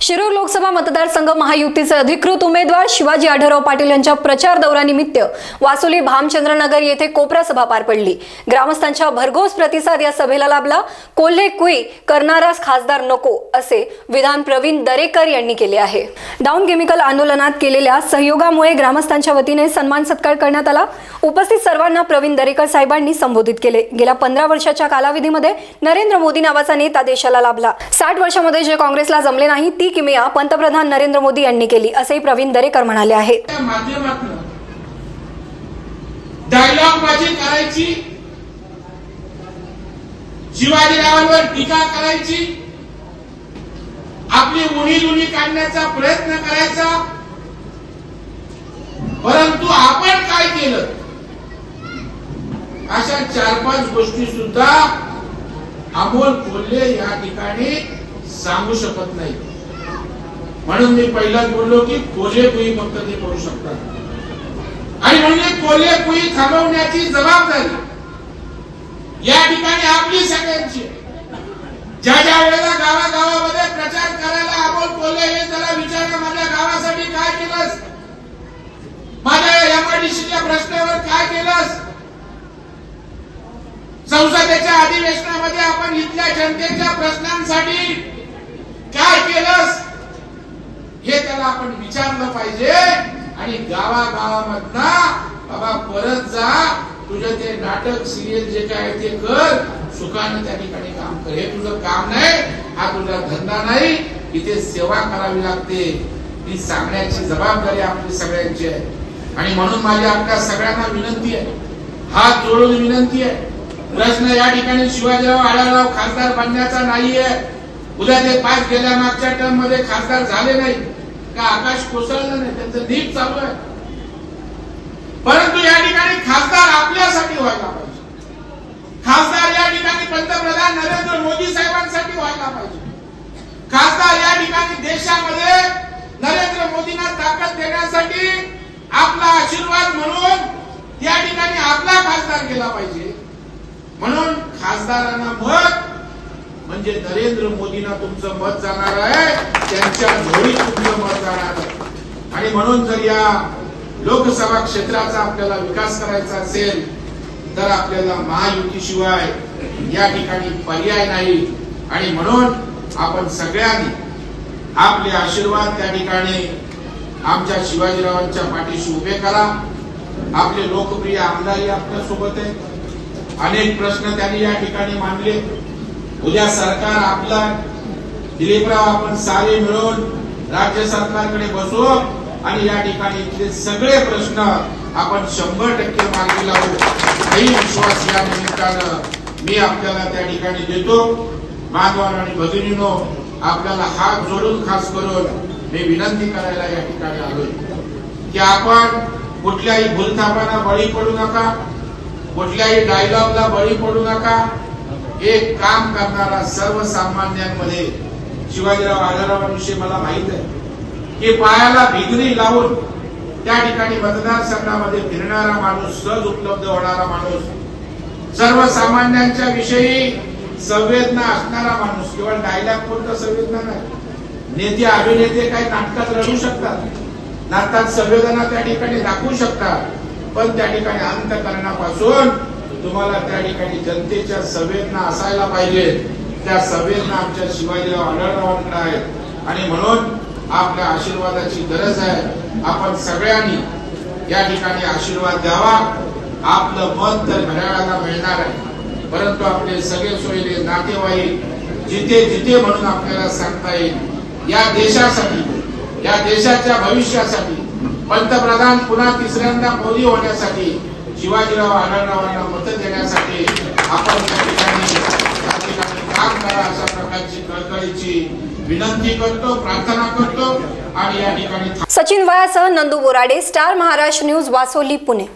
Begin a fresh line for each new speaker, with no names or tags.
शिरूर लोकसभा मतदारसंघ महायुतीचे अधिकृत उमेदवार शिवाजी आढळराव पाटील यांच्या प्रचार दौऱ्यानिमित्त वासुली भामचंद्रनगर येथे कोपरा सभा पार पडली. ग्रामस्थांच्या भरघोस प्रतिसाद या सभेला लाभला. कोल्हे कुई करणारास खासदार नको असे विधान प्रवीण दरेकर यांनी केले आहे. डाऊन केमिकल आंदोलनात केलेल्या सहयोगामुळे ग्रामस्थांच्या वतीने सन्मान सत्कार करण्यात आला. उपस्थित सर्वांना प्रवीण दरेकर साहेबांनी संबोधित केले. गेल्या पंधरा वर्षाच्या कालावधीमध्ये नरेंद्र मोदी नावाचा नेता देशाला लाभला. साठ वर्षामध्ये जे काँग्रेसला जमले नाही ती ही किमया पंतप्रधान नरेंद्र मोदी यांनी केली असंही प्रवीण दरेकर म्हणाले आहेत
त्या डायलॉग बाजी करायची शिवाजीरावांवर टीका करायची आपली उणी लुणी काढण्याचा प्रयत्न करायचा परंतु आपण काय केलं? अशा चार पाच गोष्टी सुद्धा अमोल कोल्हे या ठिकाणी सांगू शकत नाही म्हणून मी पहिलाच बोललो की कोले कुई फक्त ते करू शकतात. आणि म्हणजे कोले कुई थांबवण्याची जबाबदारी. या ठिकाणी आपली सगळ्यांची ज्या ज्या वेळेला गावागावामध्ये प्रचार करायला आपण कोले हे त्याला विचारलं माझ्या गावासाठी काय केलंस? माझ्या एमआयडीसीच्या प्रश्नावर काय केलंस? संसदेच्या अधिवेशनामध्ये आपण इथल्या जनतेच्या प्रश्नांसाठी काय केलंस? हे त्याला आपण विचारलं पाहिजे. आणि गावागावामधना बाबा परत जा. तुझं ते नाटक सिरियल जे काय आहे ते कर. सुखाने त्या ठिकाणी काम कर. हे तुझं काम नाही. हा तुझा धंदा नाही. इथे सेवा करावी लागते. ही सांगण्याची जबाबदारी आपली सगळ्यांची आहे. आणि म्हणून माझी आपल्या सगळ्यांना विनंती आहे. हा जोडून विनंती आहे. प्रश्न या ठिकाणी शिवाजीराव आढळराव खासदार बनण्याचा नाहीये. उद्या ते पास गेल्या मागच्या टर्ममध्ये खासदार झाले नाही का आकाश कोसळलं नाही? त्यांचं नीट चालू आहे. परंतु या ठिकाणी खासदार आपल्यासाठी व्हायला पाहिजे. खासदार या ठिकाणी पंतप्रधान नरेंद्र मोदी साहेबांसाठी व्हायला पाहिजे. खासदार या ठिकाणी देशामध्ये नरेंद्र मोदींना ताकद देण्यासाठी आपला आशीर्वाद म्हणून या ठिकाणी आपला खासदार गेला पाहिजे. म्हणून खासदारांना मत म्हणजे नरेंद्र मोदींना तुमचं मत जाणार आहे त्यांच्या झोळीत तुमचं मत जाणार आहे. आणि म्हणून जर या लोकसभा क्षेत्राचा आपल्याला विकास करायचा असेल तर आपल्याला महायुतीशिवाय या ठिकाणी पर्याय नाही. आणि म्हणून आपण सगळ्यांनी आपले आशीर्वाद त्या ठिकाणी आमच्या शिवाजीरावांच्या पाठीशी उभे करा. आपले लोकप्रिय आमदारही आपल्यासोबत आहेत. अनेक प्रश्न त्यांनी या ठिकाणी मांडले. उद्या सरकार आपला दिलीपराव आपण सारे मिळून राज्य सरकारकडे बसू आणि या ठिकाणी इथले सगळे प्रश्न आपण शंभर टक्के मार्गी लावू. काही विश्वास या निमित्तानं मी आपल्याला त्या ठिकाणी देतो. माधवान आणि भगिनीनो आपल्याला हात जोडून खास करून मी विनंती करायला या ठिकाणी आलोय. की आपण कुठल्याही भूलथापांना बळी पडू नका. कुठल्याही डायलॉगला बळी पडू नका. एक काम करणारा सर्वसामान्यांमध्ये शिवाजीराव आढळरावांविषयी मला माहीत आहे की पायाला भिगरी लावून त्या ठिकाणी मतदारसंघामध्ये फिरणारा माणूस सहज उपलब्ध होणारा माणूस सर्वसामान्यांच्या विषयी संवेदना असणारा माणूस केवळ डायलॉग कोणतं संवेदना नाही. नेते अभिनेते काही नाटकात रडू शकतात नाटकात संवेदना त्या ठिकाणी दाखवू शकतात पण त्या ठिकाणी अंतकरणापासून तुम्हाला त्या ठिकाणी जनतेच्या संवेदना असायला पाहिजे. त्या संवेदना आमच्या शिवाजीराव आढळरावांकडे आहेत आणि म्हणून आपल्या आशीर्वादाची गरज आहे. आपण सगळ्यांनी या ठिकाणी आशीर्वाद द्यावा. आपलं मत तर घड्याळाला मिळणार आहे. परंतु आपले सगळे सोयरे नातेवाईक जिथे जिथे म्हणून आपल्याला सांगता येईल या देशासाठी या देशाच्या भविष्यासाठी पंतप्रधान पुन्हा तिसऱ्यांदा मोदी होण्यासाठी शिवाजीराव आढळरावांना मत देण्यासाठी आपण त्या ठिकाणी त्या ठिकाणी काम करा अशा प्रकारची कळकळीची विनंती करतो प्रार्थना करतो आणि या ठिकाणी
सचिन वयासह नंदू बोराडे स्टार महाराष्ट्र न्यूज वासोली पुणे.